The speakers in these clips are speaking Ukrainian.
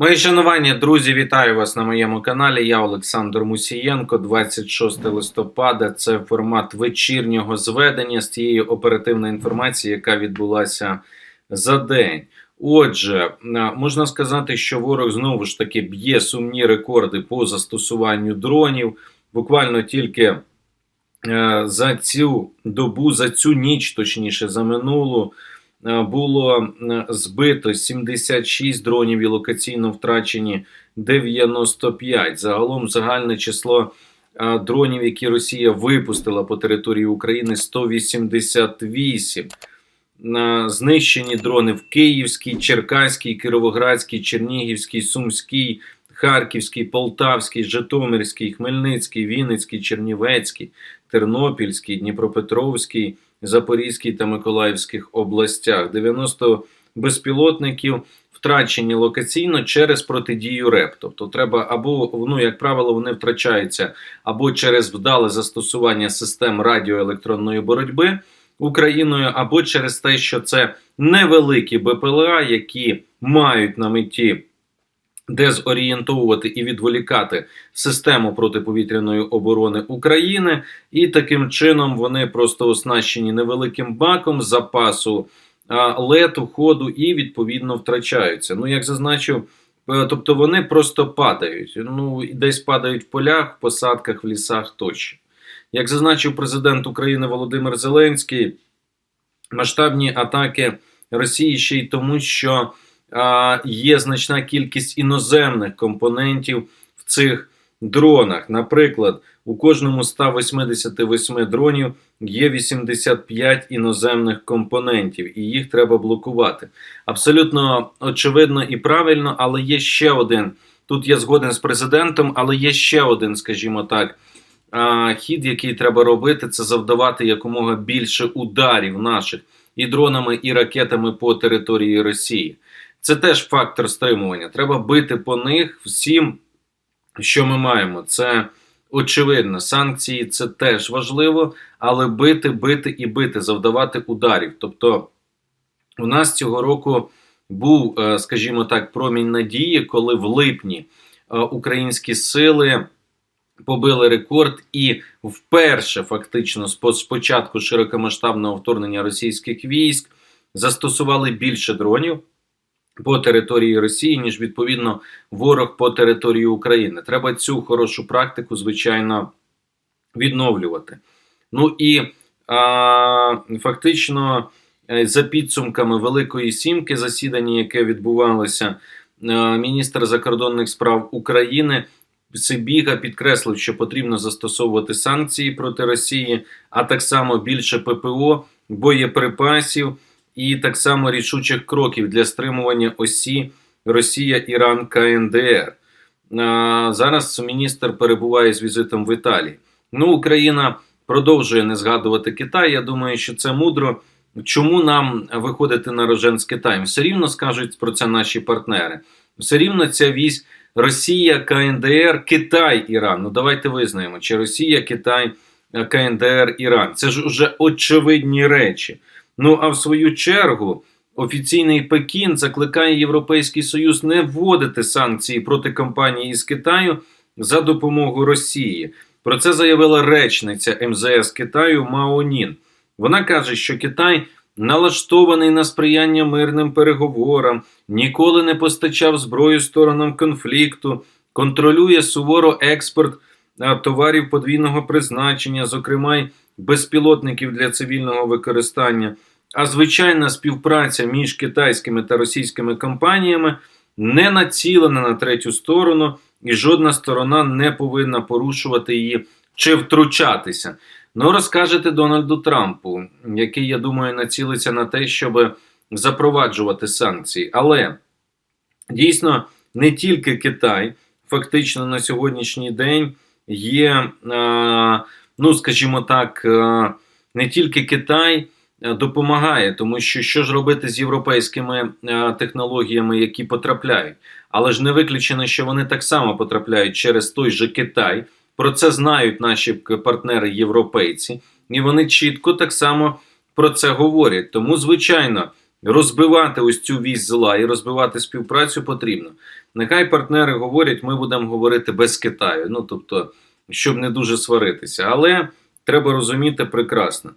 Мої шанування, друзі, вітаю вас на моєму каналі. Я Олександр Мусієнко. 26 листопада. Це формат вечірнього зведення з тієї оперативної інформації, яка відбулася за день. Отже, можна сказати, що ворог знову ж таки б'є сумні рекорди по застосуванню дронів. Буквально тільки е, за цю добу, за цю ніч, точніше, за минулу. Е, Було е, збито 76 дронів і локаційно втрачені 95. Загалом загальне число е, дронів, які Росія випустила по території України, 188. На знищені дрони в Київській, Черкаській, Кіровоградській, Чернігівській, Сумській, Харківській, Полтавській, Житомирській, Хмельницькій, Вінницькій, Чернівецькій, Тернопільській, Дніпропетровській, Запорізькій та Миколаївських областях. 90 безпілотників втрачені локаційно через протидію РЕП. Тобто треба або, ну, як правило, вони втрачаються або через вдале застосування систем радіоелектронної боротьби Україною, або через те, що це невеликі БПЛА, які мають на меті дезорієнтовувати і відволікати систему протиповітряної оборони України, і таким чином вони просто оснащені невеликим баком запасу лету, ходу і відповідно втрачаються. Ну, як зазначив, е, тобто вони просто падають. Ну, десь падають в полях, в посадках, в лісах тощо. Як зазначив президент України Володимир Зеленський, масштабні атаки Росії ще й тому, що є значна кількість іноземних компонентів в цих дронах. Наприклад, у кожному 188 дронів є 85 іноземних компонентів, і їх треба блокувати. Абсолютно очевидно і правильно, але є ще один. Тут я згоден з президентом, але є ще один, скажімо так. Хід, який треба робити, це завдавати якомога більше ударів наших і дронами, і ракетами по території Росії. Це теж фактор стримування. Треба бити по них всім, що ми маємо. Це очевидно. Санкції це теж важливо, але бити, бити і бити, завдавати ударів. Тобто, у нас цього року був, е, скажімо так, промінь надії, коли в липні е, українські сили побили рекорд і вперше, фактично, з початку широкомасштабного вторгнення російських військ застосували більше дронів по території Росії, ніж відповідно ворог по території України. Треба цю хорошу практику, звичайно, відновлювати. Ну і а, фактично, е, за підсумками Великої Сімки, засідання, яке відбувалося, е, міністр закордонних справ України. Сибіга підкреслив, що потрібно застосовувати санкції проти Росії, а так само більше ППО, боєприпасів і так само рішучих кроків для стримування осі Росія, Іран, КНДР. Зараз міністр перебуває з візитом в Італії. Ну, Україна продовжує не згадувати Китай. Я думаю, що це мудро. Чому нам виходити на рожен з Китаєм? Все рівно скажуть про це наші партнери. Все рівно ця вісь Росія, КНДР, Китай, Іран. Ну давайте визнаємо, чи Росія, Китай, КНДР, Іран. Це ж уже очевидні речі. Ну а в свою чергу офіційний Пекін закликає Європейський Союз не вводити санкції проти компанії із Китаю за допомогою Росії. Про це заявила речниця МЗС Китаю Мао Нін. Вона каже, що Китай налаштований на сприяння мирним переговорам, ніколи не постачав зброю сторонам конфлікту, контролює суворо експорт товарів подвійного призначення, зокрема й безпілотників для цивільного використання. А звичайна співпраця між китайськими та російськими компаніями не націлена на третю сторону, і жодна сторона не повинна порушувати її чи втручатися. Ну, розкажете Дональду Трампу, який, я думаю, націлиться на те, щоб запроваджувати санкції. Але дійсно не тільки Китай, фактично на сьогоднішній день є, ну скажімо так, не тільки Китай допомагає, тому що що ж робити з європейськими е, технологіями, які потрапляють, але ж не виключено, що вони так само потрапляють через той же Китай. Про це знають наші партнери європейці, і вони чітко так само про це говорять. Тому, звичайно, розбивати ось цю вісь зла і розбивати співпрацю потрібно. Нехай партнери говорять, ми будемо говорити без Китаю. Ну тобто, щоб не дуже сваритися. Але треба розуміти прекрасно.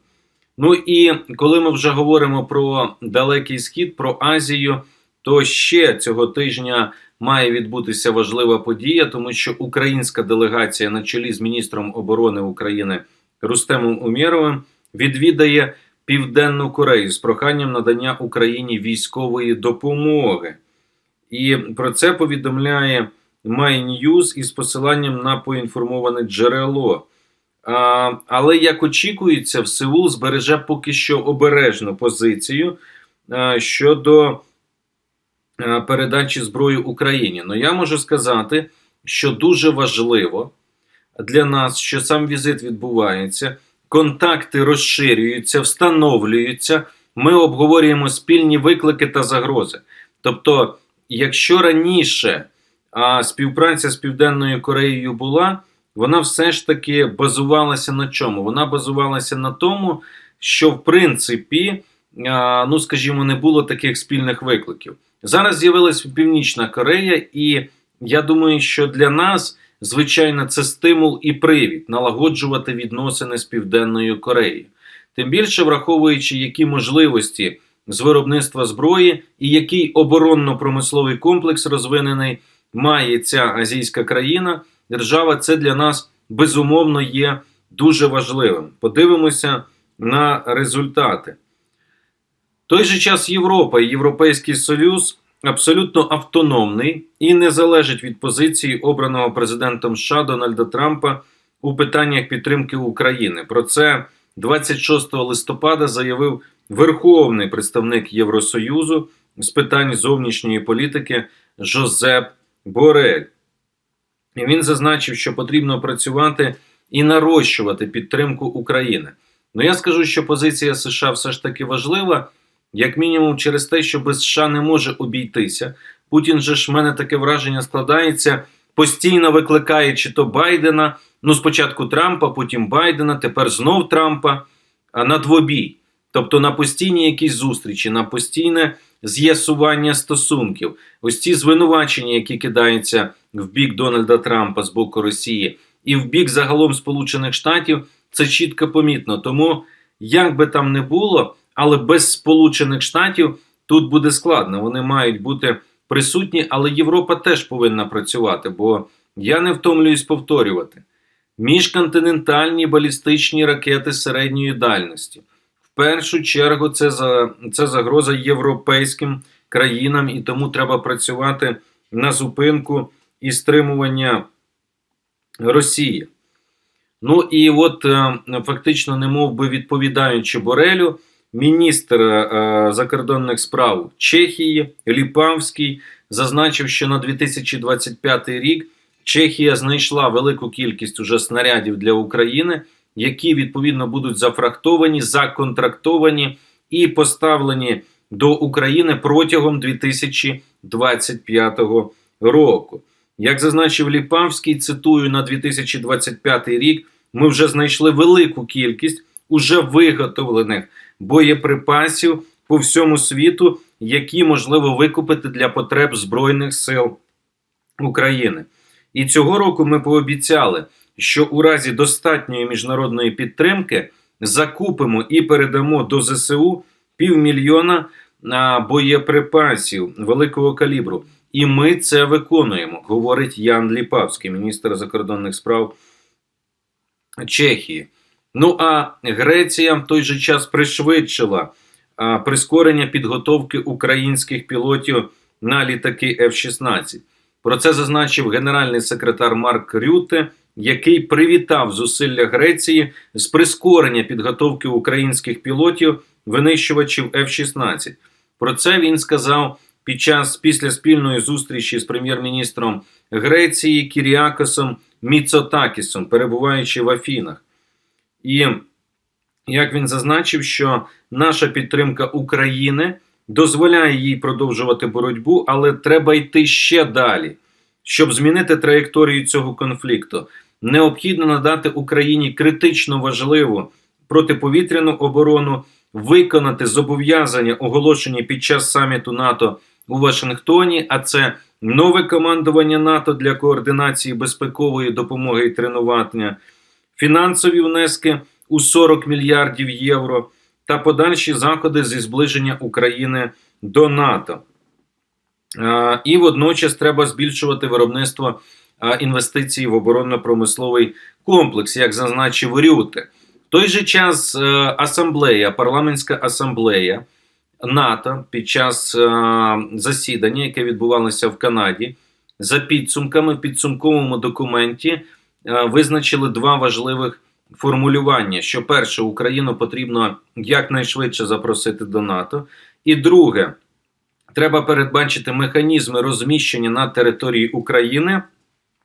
Ну і коли ми вже говоримо про далекий схід, про Азію, то ще цього тижня має відбутися важлива подія, тому що українська делегація на чолі з міністром оборони України Рустемом Умєровим відвідає Південну Корею з проханням надання Україні військової допомоги. І про це повідомляє MyNews із посиланням на поінформоване джерело. Але як очікується, в Сеул збереже поки що обережну позицію щодо передачі зброї Україні. Ну я можу сказати, що дуже важливо для нас, що сам візит відбувається, контакти розширюються, встановлюються. Ми обговорюємо спільні виклики та загрози. Тобто, якщо раніше співпраця з Південною Кореєю була, вона все ж таки базувалася на чому? Вона базувалася на тому, що в принципі, ну скажімо, не було таких спільних викликів. Зараз з'явилася Північна Корея, і я думаю, що для нас, звичайно, це стимул і привід налагоджувати відносини з Південною Кореєю. Тим більше враховуючи, які можливості з виробництва зброї і який оборонно-промисловий комплекс розвинений має ця азійська країна, держава, це для нас безумовно є дуже важливим. Подивимося на результати. В той же час Європа і Європейський Союз абсолютно автономний і не залежить від позиції обраного президентом США Дональда Трампа у питаннях підтримки України. Про це 26 листопада заявив верховний представник Євросоюзу з питань зовнішньої політики Жозеп Борель. Він зазначив, що потрібно працювати і нарощувати підтримку України. Ну я скажу, що позиція США все ж таки важлива, як мінімум, через те, що без США не може обійтися. Путін же ж в мене таке враження складається, постійно викликає чи то Байдена, ну спочатку Трампа, потім Байдена, тепер знов Трампа, а на двобій. Тобто на постійні якісь зустрічі, на постійне з'ясування стосунків, ось ці звинувачення, які кидаються в бік Дональда Трампа з боку Росії, і в бік загалом Сполучених Штатів, це чітко помітно. Тому, як би там не було, але без Сполучених Штатів тут буде складно. Вони мають бути присутні, але Європа теж повинна працювати, бо я не втомлююсь повторювати. Міжконтинентальні балістичні ракети середньої дальності. В першу чергу це за це загроза європейським країнам, і тому треба працювати на зупинку і стримування Росії. Ну і от е, фактично, не мов би відповідаючи Борелю, міністр е, закордонних справ Чехії Ліпавський зазначив, що на 2025 рік Чехія знайшла велику кількість уже снарядів для України, які відповідно будуть зафрахтовані, законтрактовані і поставлені до України протягом 2025 року. Як зазначив Ліпавський, цитую на 2025 рік, ми вже знайшли велику кількість уже виготовлених боєприпасів по всьому світу, які можливо викупити для потреб Збройних сил України. І цього року ми пообіцяли, що у разі достатньої міжнародної підтримки закупимо і передамо до ЗСУ півмільйона боєприпасів великого калібру. І ми це виконуємо, говорить Ян Ліпавський, міністр закордонних справ Чехії. Ну а Греція в той же час пришвидшила прискорення підготовки українських пілотів на літаки F-16. Про це зазначив генеральний секретар Марк Рюте, який привітав зусилля Греції з прискорення підготовки українських пілотів винищувачів F-16. Про це він сказав під час після спільної зустрічі з прем'єр-міністром Греції Кіріакосом Міцотакісом, перебуваючи в Афінах. І як він зазначив, що наша підтримка України дозволяє їй продовжувати боротьбу, але треба йти ще далі, щоб змінити траєкторію цього конфлікту. Необхідно надати Україні критично важливу протиповітряну оборону виконати зобов'язання, оголошені під час саміту НАТО у Вашингтоні, а це нове командування НАТО для координації безпекової допомоги і тренування, фінансові внески у 40 мільярдів євро та подальші заходи зі зближення України до НАТО. І водночас треба збільшувати виробництво інвестицій в оборонно-промисловий комплекс, як зазначив Рюте. В той же час е, асамблея, парламентська асамблея НАТО під час е, засідання, яке відбувалося в Канаді, за підсумками в підсумковому документі е, визначили два важливих формулювання: що перше, Україну потрібно якнайшвидше запросити до НАТО, і друге, треба передбачити механізми розміщення на території України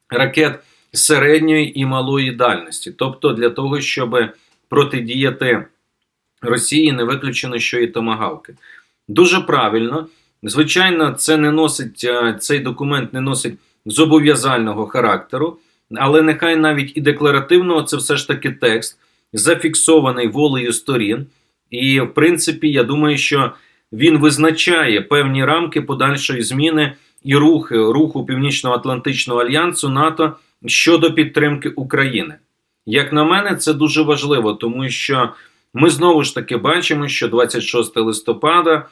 ракет середньої і малої дальності, тобто для того, щоб протидіяти Росії, не виключено, що і томагавки. Дуже правильно. Звичайно, це не носить е, цей документ не носить зобов'язального характеру, але нехай навіть і декларативного це все ж таки текст, зафіксований волею сторін. І, в принципі, я думаю, що він визначає певні рамки подальшої зміни і рухи руху Північно-Атлантичного альянсу НАТО щодо підтримки України. Як на мене, це дуже важливо, тому що ми знову ж таки бачимо, що 26 листопада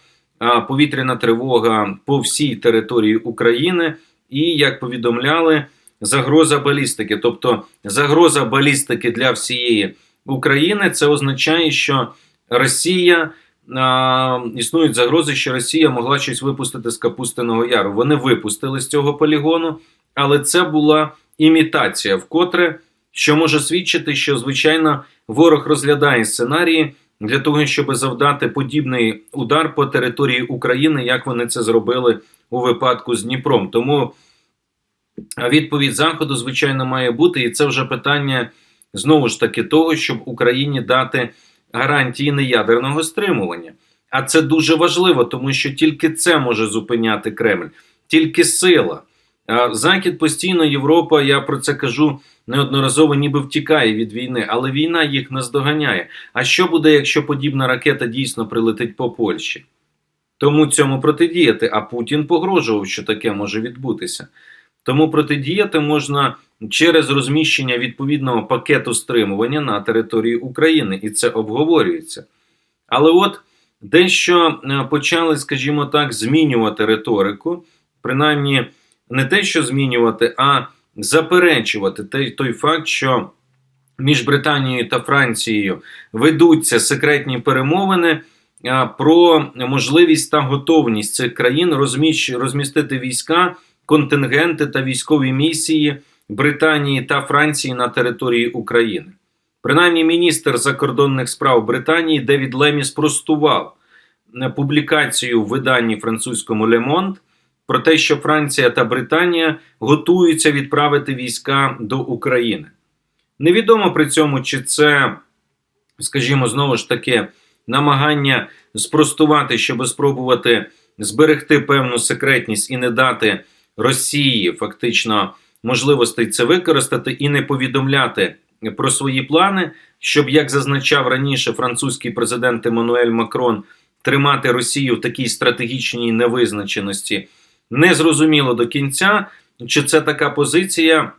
повітряна тривога по всій території України, і як повідомляли, загроза балістики. Тобто загроза балістики для всієї України, це означає, що Росія а, існують загрози, що Росія могла щось випустити з Капустиного Яру. Вони випустили з цього полігону, але це була імітація, вкотре, що може свідчити, що звичайно ворог розглядає сценарії для того, щоб завдати подібний удар по території України, як вони це зробили у випадку з Дніпром. Тому відповідь Заходу, звичайно, має бути, і це вже питання знову ж таки того, щоб Україні дати гарантії неядерного стримування. А це дуже важливо, тому що тільки це може зупиняти Кремль, тільки сила. А Захід постійно, Європа, я про це кажу неодноразово, ніби втікає від війни, але війна їх наздоганяє. А що буде, якщо подібна ракета дійсно прилетить по Польщі? Тому цьому протидіяти. А Путін погрожував, що таке може відбутися. Тому протидіяти можна через розміщення відповідного пакету стримування на території України, і це обговорюється. Але от дещо е, почали, скажімо так, змінювати риторику, принаймні не те, що змінювати, а заперечувати той, той факт, що між Британією та Францією ведуться секретні перемовини про можливість та готовність цих країн розмістити війська, контингенти та військові місії Британії та Франції на території України. Принаймні, міністр закордонних справ Британії Девід Лемі спростував е, публікацію в виданні французькому Monde про те, що Франція та Британія готуються відправити війська до України. Невідомо при цьому, чи це, скажімо, знову ж таки, намагання спростувати, щоб спробувати зберегти певну секретність і не дати Росії фактично можливостей це використати і не повідомляти про свої плани, щоб, як зазначав раніше французький президент Еммануель Макрон, тримати Росію в такій стратегічній невизначеності. Не зрозуміло до кінця, чи це така позиція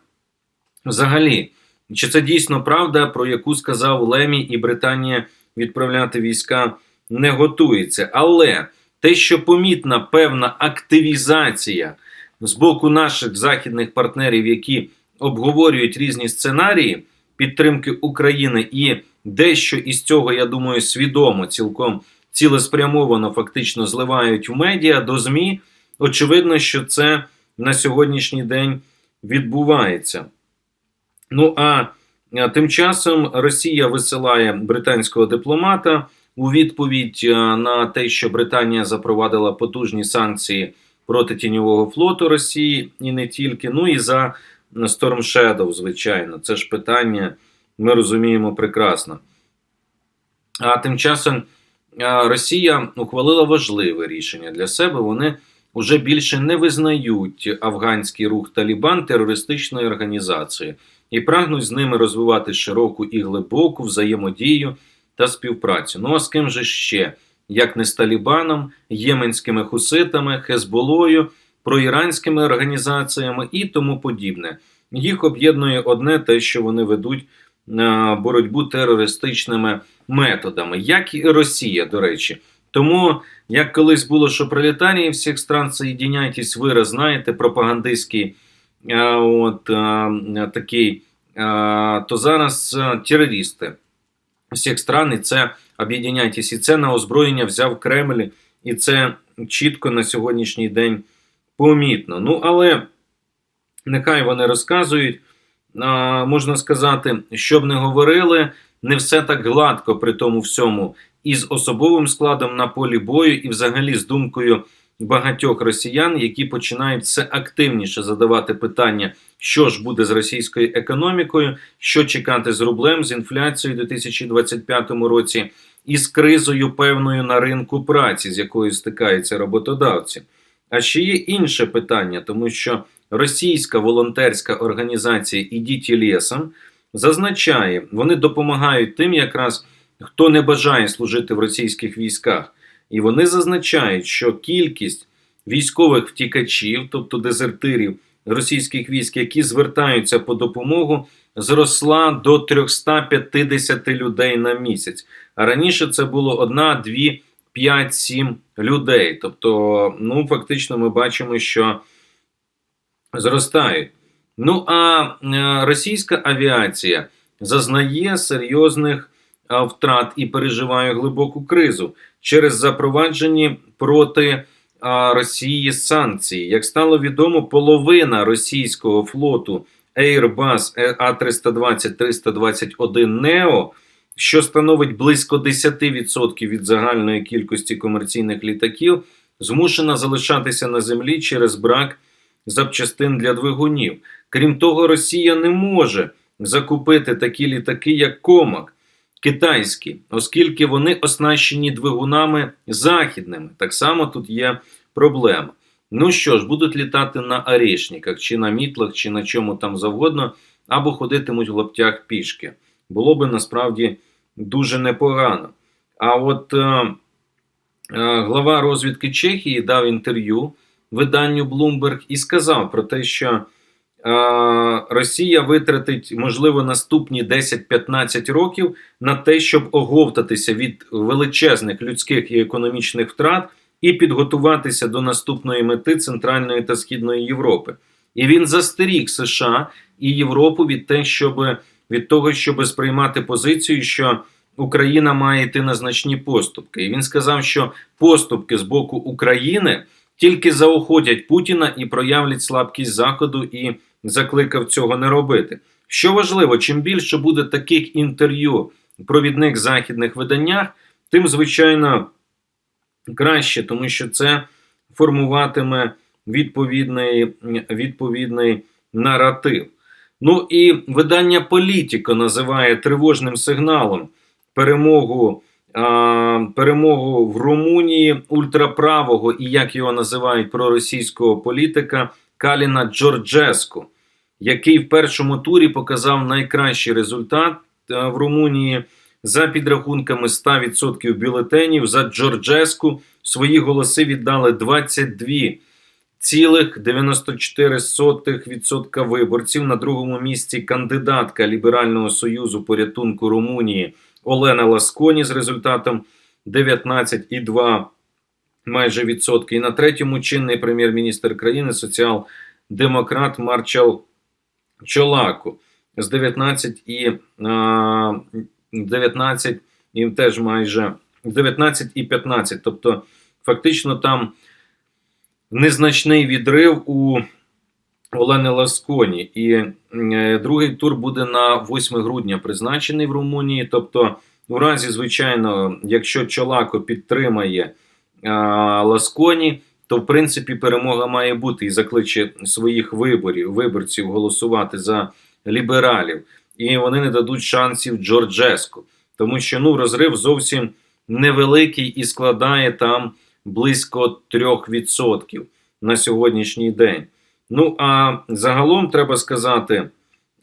взагалі, чи це дійсно правда, про яку сказав Лемі, і Британія відправляти війська не готується. Але те, що помітна певна активізація з боку наших західних партнерів, які обговорюють різні сценарії підтримки України, і дещо із цього, я думаю, свідомо, цілком цілеспрямовано фактично зливають в медіа до ЗМІ. Очевидно, що це на сьогоднішній день відбувається. Ну а тим часом Росія висилає британського дипломата у відповідь на те, що Британія запровадила потужні санкції проти тіньового флоту Росії і не тільки. Ну і за Storm Shadow, звичайно, це ж питання ми розуміємо прекрасно. А тим часом Росія ухвалила важливе рішення для себе. Вони уже більше не визнають афганський рух Талібан терористичною організацією і прагнуть з ними розвивати широку і глибоку взаємодію та співпрацю. Ну а з ким же ще? Як не з Талібаном, єменськими хуситами, Хезболою, проіранськими організаціями і тому подібне. Їх об'єднує одне те, що вони ведуть боротьбу терористичними методами, як і Росія, до речі. Тому, як колись було, що пролетарії всіх стран соєдиняйтесь, ви знаєте, пропагандистський е, от, е, такий, е, то зараз терористи всіх стран, і це об'єдняйтесь, і це на озброєння взяв Кремль, і це чітко на сьогоднішній день помітно. Ну, але нехай вони розказують, можна сказати, щоб не говорили, не все так гладко при тому всьому, і з особовим складом на полі бою, і взагалі з думкою багатьох росіян, які починають все активніше задавати питання, що ж буде з російською економікою, що чекати з рублем, з інфляцією у 2025 році, і з кризою певною на ринку праці, з якою стикаються роботодавці. А ще є інше питання, тому що російська волонтерська організація «Ідіть лісом зазначає, вони допомагають тим, якраз хто не бажає служити в російських військах. І вони зазначають, що кількість військових втікачів, тобто дезертирів російських військ, які звертаються по допомогу, зросла до 350 людей на місяць. А раніше це було 1, 2, 5, 7 людей. Тобто, ну фактично, ми бачимо, що зростають. Ну а е, російська авіація зазнає серйозних втрат і переживає глибоку кризу через запроваджені проти Росії санкції. Як стало відомо, половина російського флоту Airbus A320-321 Neo, що становить близько 10% від загальної кількості комерційних літаків, змушена залишатися на землі через брак запчастин для двигунів. Крім того, Росія не може закупити такі літаки, як Комак китайські, оскільки вони оснащені двигунами західними. Так само тут є проблема. Ну що ж, будуть літати на орешниках, чи на мітлах, чи на чому там завгодно, або ходитимуть в лаптях пішки. Було би насправді дуже непогано. А от е, е, глава розвідки Чехії дав інтерв'ю виданню Bloomberg і сказав про те, що е, Росія витратить, можливо, наступні 10-15 років на те, щоб оговтатися від величезних людських і економічних втрат і підготуватися до наступної мети Центральної та Східної Європи. І він застеріг США і Європу від те, щоб від того, щоб сприймати позицію, що Україна має йти на значні поступки. І він сказав, що поступки з боку України тільки заохотять Путіна і проявлять слабкість Заходу і закликав цього не робити. Що важливо, чим більше буде таких інтерв'ю провідних західних виданнях, тим звичайно краще, тому що це формуватиме відповідний, відповідний наратив. Ну і видання Політіко називає тривожним сигналом перемогу перемогу в Румунії ультраправого і як його називають проросійського політика Каліна Джорджеску, який в першому турі показав найкращий результат в Румунії. За підрахунками 100% бюлетенів за Джорджеску свої голоси віддали 22,94% виборців. На другому місці кандидатка Ліберального союзу порятунку Румунії Олена Ласконі з результатом 19,2 майже відсотки. І на третьому чинний прем'єр-міністр країни соціал-демократ Марчал Чолаку з 19 і 19 і теж майже 19 і 15. Тобто, фактично, там незначний відрив у Олени Ласконі. І е, другий тур буде на 8 грудня призначений в Румунії. Тобто, у разі, звичайно, якщо Чолако підтримає Ласконі, то в принципі перемога має бути і закличе своїх виборів, виборців голосувати за лібералів. І вони не дадуть шансів Джорджеску, тому що ну розрив зовсім невеликий і складає там близько 3% на сьогоднішній день. Ну а загалом треба сказати,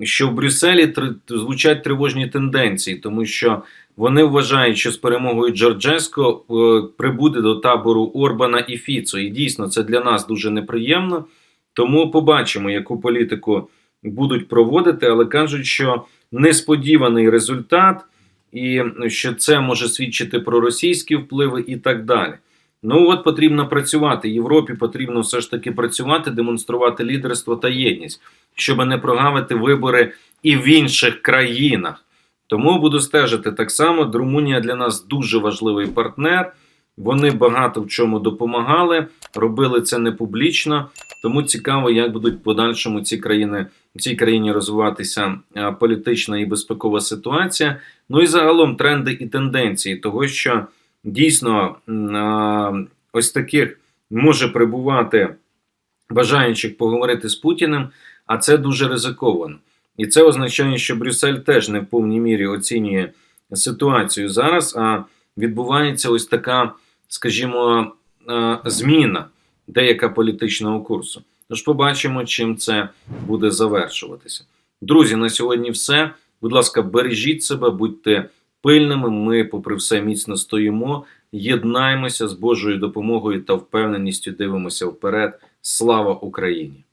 що в Брюсселі тр- звучать тривожні тенденції, тому що вони вважають, що з перемогою Джорджеско е, прибуде до табору Орбана і Фіцо. І дійсно це для нас дуже неприємно. Тому побачимо, яку політику будуть проводити, але кажуть, що несподіваний результат, і що це може свідчити про російські впливи і так далі. Ну от потрібно працювати. Європі потрібно все ж таки працювати, демонструвати лідерство та єдність, щоб не прогавити вибори і в інших країнах. Тому буду стежити так само. Румунія для нас дуже важливий партнер. Вони багато в чому допомагали, робили це не публічно. Тому цікаво, як будуть в подальшому ці країни в цій країні розвиватися політична і безпекова ситуація. Ну і загалом тренди і тенденції того, що дійсно ось таких може прибувати бажаючих поговорити з Путіним, а це дуже ризиковано. І це означає, що Брюссель теж не в повній мірі оцінює ситуацію зараз, а відбувається ось така, скажімо, зміна деяка політичного курсу. Тож побачимо, чим це буде завершуватися. Друзі, на сьогодні все. Будь ласка, бережіть себе, будьте пильними. Ми, попри все, міцно стоїмо, єднаємося з Божою допомогою та впевненістю дивимося вперед. Слава Україні!